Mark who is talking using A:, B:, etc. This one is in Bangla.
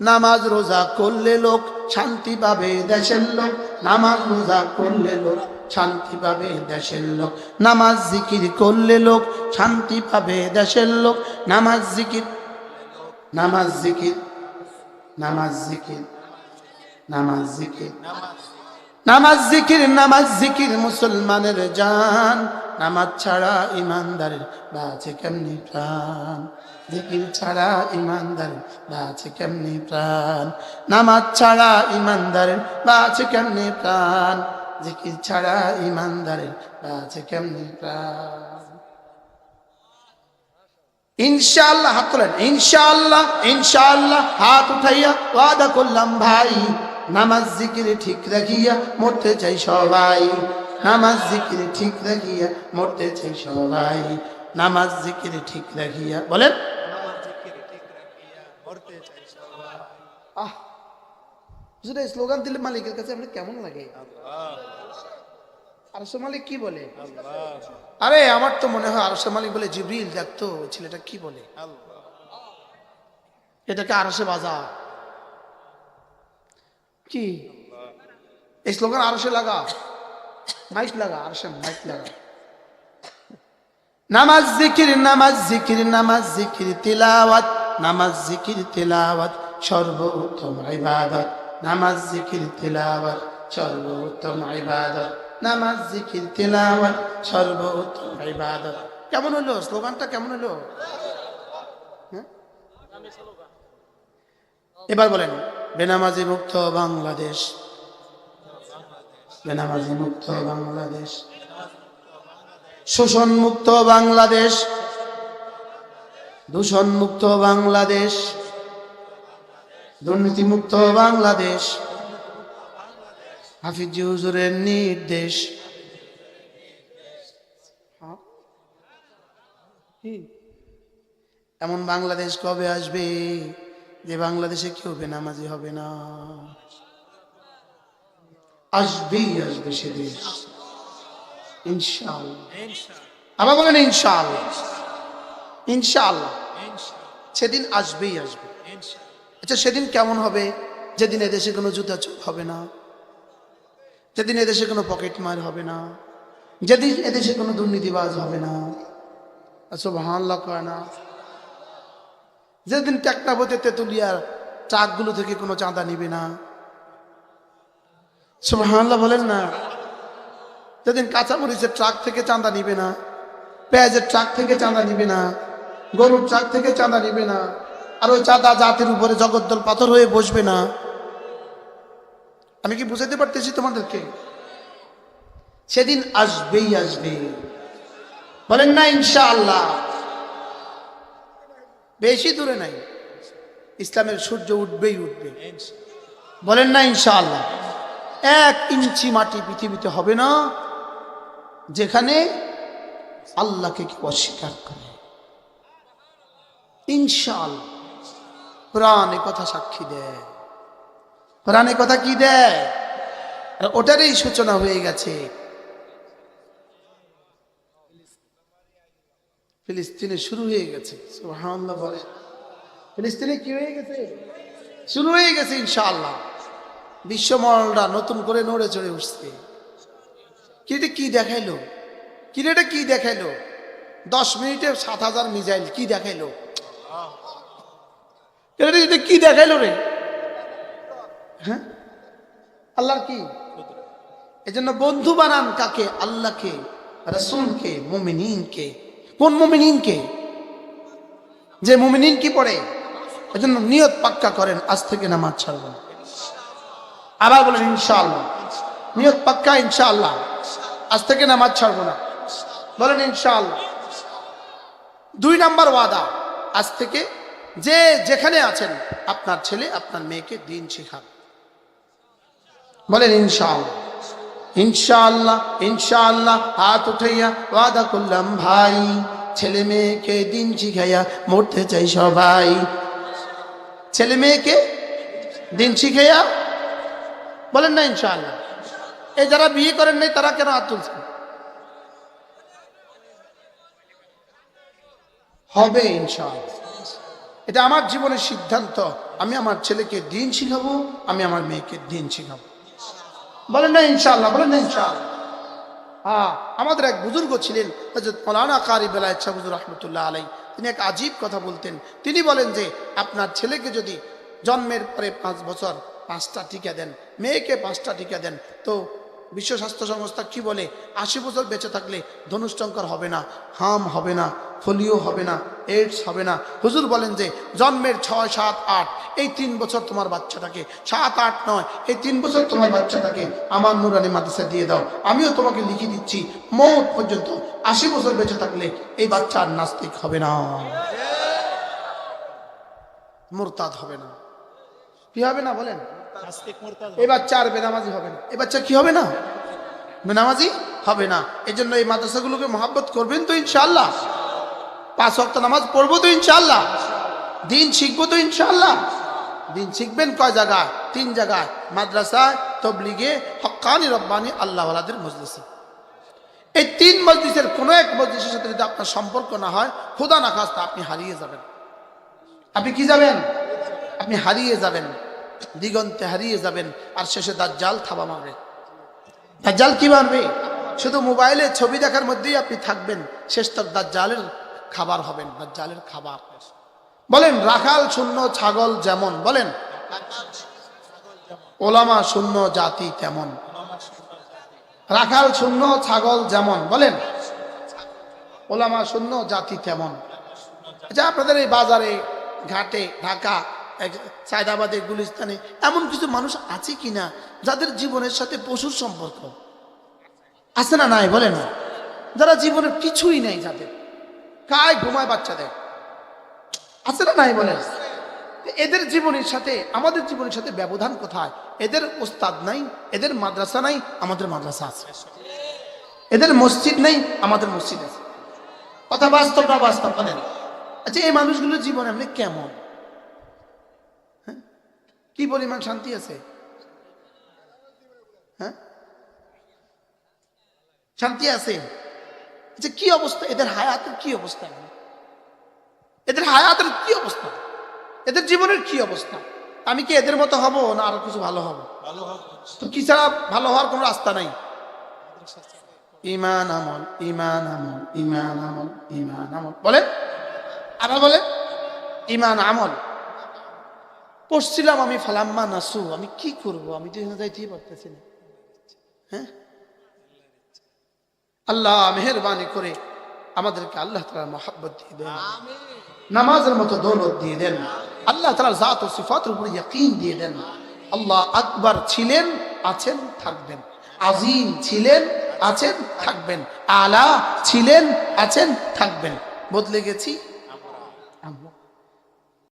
A: নামাজ রোজা করলে লোক শান্তি পাবে দেশের লোক। নামাজ রোজা করলে লোক শান্তি পাবে দেশের লোক। নামাজ জিকির করলে লোক শান্তি পাবে দেশের লোক। নামাজ জিকির নামাজ জিকির নামাজ জিকির নামাজ জিকির নামাজ জিকির নামাজ জিকির মুসলমানের জান। নামাজ ছাড়া ইমানদারের বাঁচে কেমনি প্রাণ? জিকির ছাড়া ইমানদারের বাঁচে কেমনি প্রাণ? নামাজ ছাড়া ইমানদারের বাঁচে কেমনি প্রাণ? জিকির ছাড়া ইমানদারের বাঁচে কেমনি প্রাণ? ইনশাআল্লাহ হাত তোলেন। ইনশাআল্লাহ ইনশাআল্লাহ হাত উঠাইয়া ওয়াদা করলাম ভাই। নামাজ জিকিরে ঠিক রাখিয়া মরতে চাই সবাই। নামাজ জিকিরে ঠিক রাখিয়া মরতে চাই সবাই। নামাজ জিকিরে ঠিক রাখিয়া বলেন। আহ হুজুর, এই স্লোগান দিলে মালিকের কাছে আপনার কেমন লাগে? আরশো মালিক কি বলে? আরে আমার তো মনে হয় আরশো মালিক বলে জিবরিল দেখতো ছেলেটা কি বলে? এটাকে আরশে বাজা কি? এই স্লোগান আরশে লাগা। মাইক লাগা আরশে মাইক লাগা। নামাজ জিকির নামাজ জিকির নামাজ জিকির, তিলাওয়াত, নামাজ জিকির, তিলাওয়াত, সর্বোত্তম ইবাদত। নামাজ জিকির, তিলাওয়াত, সর্বোত্তম ইবাদত। নামাজ জিকির, তিলাওয়াত, সর্বোত্তম ইবাদত। কেমন হলো? স্লোগানটা কেমন হলো? হ্যাঁ? এবার বলেন, বেনামাজি মুক্ত বাংলাদেশ। বেনামাজি মুক্ত বাংলাদেশ। শোষণ মুক্ত বাংলাদেশ। দূষণ মুক্ত বাংলাদেশ। দুর্নীতি মুক্ত বাংলাদেশ। হাফিজি হুজুরের নির্দেশ? এমন বাংলাদেশ কবে আসবে যে বাংলাদেশে কেউ বেনামাজি হবে না? আসবেই আসবে সে দেশ। ইনশাআল্লাহ। আবার বলেন ইনশাআল্লাহ। ইনশাআল্লাহ। সেদিন আসবেই আসবে। আচ্ছা সেদিন কেমন হবে? যেদিন এদেশে কোনো জুতা চোর হবে না। যেদিন এদেশে কোনো পকেট মার হবে না। যেদিন এদেশে কোনো দুর্নীতিবাজ হবে না। আচ্ছা ভাল্লা কয় না। যেদিন টেকনাবতে তেতুলিয়ার ট্রাকগুলো থেকে কোনো চাঁদা নিবে না। সুবহানাল্লাহ বলেন না। যেদিন কাঁচামরিচের ট্রাক থেকে চাঁদা নিবে না, পেঁয়াজের ট্রাক থেকে চাঁদা নিবে না, গরুর ট্রাক থেকে চাঁদা নিবে না, আর ওই চাঁদা জাতির উপরে জগদ্দল পাথর হয়ে বসবে না। আমি কি বুঝাতে পারতেছি তোমাদেরকে? সেদিন আসবেই আসবে। বলেন না, ইনশাআল্লাহ। বেশি দূরে নাই। ইসলামের সূর্য উঠবেই উঠবে। বলেন না, ইনশাআল্লাহ। এক ইঞ্চি মাটি পৃথিবীতে হবে না, যেখানে আল্লাহকে কেউ অস্বীকার করে। কোরআন এ কথা সাক্ষী দেয়। এ কথা কি দেয়? আর ওটারই সূচনা হয়ে গেছে। ফিলিস্তিনে শুরু হয়ে গেছে। ফিলিস্তিনে কি হয়ে গেছে? শুরু হয়ে গেছে ইনশাআল্লাহ। বিশ্বমহলটা নতুন করে নড়ে চড়ে উঠছে। কি এটা কি দেখাইলো? কি রে কি দেখাইলো? দশ মিনিটে সাত হাজার মিজাইল কি দেখাইলো? কি দেখাইলো রে? হ্যাঁ? আল্লাহর কি? এজন্য বন্ধু বানান কাকে? আল্লাহকে, রসুলকে, মুমিনিনকে। কোন মুমিনিনকে? যে মুমিনিন কি পড়ে? এজন্য নিয়ত পাক্কা করেন, আজ থেকে নামাজ ছাড়বেন। আবার বলেন, ইনশাআল্লাহ। নিয়ত পাক্কা, ইনশাআল্লাহ। আজ থেকে নামাজ ছাড়বো না। বলেন, ইনশাআল্লাহ। দুই নাম্বার ওয়াদা, আজ থেকে যে যেখানে আছেন, আপনার ছেলে, আপনার মেয়েকে দিন শেখান। বলেন, ইনশাআল্লাহ। ইনশাআল্লাহ ইনশাআল্লাহ, হাত উঠাইয়া ওয়াদা করলাম, ভাই। ছেলে মেয়েকে দিন শিখাইয়া মরতে চাই সবাই। ছেলে মেয়েকে দিন শিখাইয়া বলেন না ইনশাআল্লাহ। এই যারা বিয়ে করেন নাই, তারা কেন হাত তুলছেন? হবে ইনশাআল্লাহ। এটা আমার জীবনের সিদ্ধান্ত। আমি আমার ছেলেকে দিন শিখাবো, আমি আমার মেয়েকে দিন শিখাবো। বলেন না ইনশাআল্লাহ, বলেন না ইনশাআল্লাহ। হ্যাঁ আমাদের এক বুজুর্গ ছিলেন মৌলানা কারি বেলায়েত শাহ হুজুর রহমতুল্লাহ আলাই তিনি এক আজীব কথা বলতেন। তিনি বলেন যে, আপনার ছেলেকে যদি জন্মের পরে পাঁচ বছর পাঁচটা টিকা দেন, মেয়েকে পাঁচটা টিকা দেন। তো বিশ্ব স্বাস্থ্য সংস্থা কি বলে? আশি বছর বেঁচে থাকলে ধনুষ্টঙ্কর হবে না, হাম হবে না, ফলিও হবে না এইডস হবে না। হুজুর বলেন যে জন্মের ছয়, সাত, আট, এই তিন বছর তোমার বাচ্চাটাকে। সাত, আট নয়, এই তিন বছর তোমার বাচ্চাটাকে আমার নুরানি মাদ্রাসা দিয়ে দাও। আমিও তোমাকে লিখে দিচ্ছি, মৌত পর্যন্ত আশি বছর বেঁচে থাকলে এই বাচ্চা আর নাস্তিক হবে না। মোরতাদ হবে না। কি হবে না বলেন? এই বাচ্চা বেনামাজি হবে না। কি হবে না? বেনামাজি হবে না। এই জন্য এই মাদ্রাসাগুলোকে মহাব্বত করবেন তো ইনশাল্লাহ পাঁচ ওয়াক্ত নামাজ পড়ব তো ইনশাল্লাহ দিন শিখব তো ইনশাল্লাহ দিন শিখবেন কয় জায়গায়? তিন জায়গায়। মাদ্রাসায়, তবলিগে হক্কানি রব্বানি আল্লাহওয়ালাদের মজলিসে। এই তিন মজলিসের কোনো এক মজলিসের সাথে যদি আপনার সম্পর্ক না হয় খুদা না খাস্তা, আপনি হারিয়ে যাবেন। আপনি কি যাবেন? আপনি হারিয়ে যাবেন। দিগন্তে হারিয়ে যাবেন, আর শেষে দাজ্জাল থাবা মারবে। দাজ্জাল কি মারবে? শুধু মোবাইলে ছবি দেখার মধ্যেই আপনি থাকবেন, শেষ তক দাজ্জালের খাবার হবেন, দাজ্জালের খাবার। বলেন, রাখাল শূন্য, ছাগল যেমন, বলেন। ওলামা শূন্য, জাতি তেমন। রাখাল শূন্য, ছাগল যেমন, বলেন। ওলামা শূন্য, জাতি তেমন। আচ্ছা আপনাদের এই বাজারে, ঘাটে, ঢাকা সায়দাবাদে গুলিস্তানে। এমন কিছু মানুষ আছে কিনা যাদের জীবনের সাথে পশুর সম্পর্ক? আছে না নাই? বলে না। যারা জীবনের কিছুই নাই যাদের। কায় ঘুমায় বাচ্চাদের? আছে না নাই? বলেন এদের জীবনের সাথে, আমাদের জীবনের সাথে ব্যবধান কোথায়? এদের ওস্তাদ নাই, এদের মাদ্রাসা নাই, আমাদের মাদ্রাসা আছে। এদের মসজিদ নেই, আমাদের মসজিদ আছে। কথা বাস্তব না বাস্তব আচ্ছা এই মানুষগুলোর জীবন এমনি কেমন? কি পরিমাণ শান্তি আছে? হ্যাঁ? শান্তি আছে? যে কি অবস্থা? এদের হায়াতের কি অবস্থা? এদের হায়াতের কি অবস্থা? এদের জীবনের কি অবস্থা? আমি কি এদের মতো হব না আরও কিছু ভালো হব? তো কি ছাড়া ভালো হওয়ার কোনো রাস্তা নাই? ইমান আমল ইমান আমল ইমান আমল ইমান আমল। বলে আবার বলে ইমান আমল। পড়ছিলাম আমি ফালাম্মা নাসু আমি কি করব? আমি তো এখানে যাইতেই পারতেছি না। হ্যাঁ? আল্লাহ মেহরবানি করে আমাদেরকে আল্লাহ তালা মহাব্বত দিয়ে দেন। নামাজের মতো দৌলত দিয়ে দেন। আল্লাহ তালা জাত ও সিফাতের উপরে ইয়াকিন দিয়ে দেন। আল্লাহ আকবার ছিলেন আছেন থাকবেন। আজিম ছিলেন আছেন থাকবেন। আলা ছিলেন আছেন থাকবেন। বদলে গেছি।